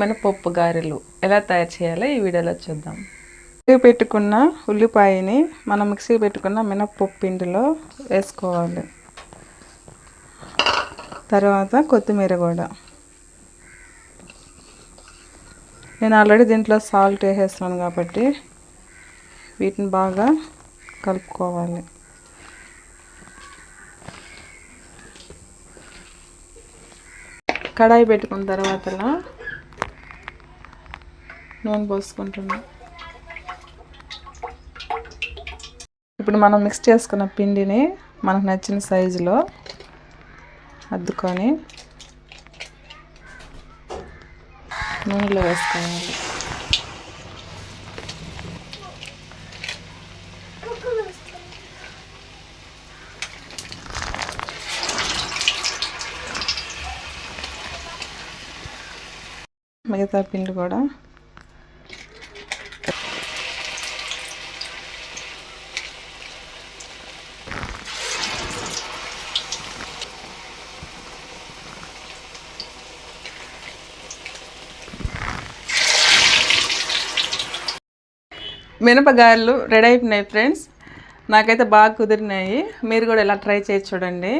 మినపప్పు గారెలు ఎలా తయారు చేయాలో ఈ వీడియోలో చూద్దాం. మిక్సీ పెట్టుకున్న ఉల్లిపాయని మనం మిక్సీ పెట్టుకున్న మినప్పప్పు పిండిలో వేసుకోవాలి. తర్వాత కొత్తిమీర కూడా. నేను ఆల్రెడీ దీంట్లో సాల్ట్ వేసేస్తున్నాను కాబట్టి వీటిని బాగా కలుపుకోవాలి. కడాయి పెట్టుకున్న తర్వాత నూనె పోసుకుంటున్నాం. ఇప్పుడు మనం మిక్స్ చేసుకున్న పిండిని మనకు నచ్చిన సైజులో అద్దుకొని నూనెలో వేసుకోవాలి. మిగతా పిండి కూడా మినపగాయలు రెడీ అయిపోయినాయి ఫ్రెండ్స్ నాకైతే బాగా కుదిరినాయి. మీరు కూడా ఇలా ట్రై చేసి చూడండి.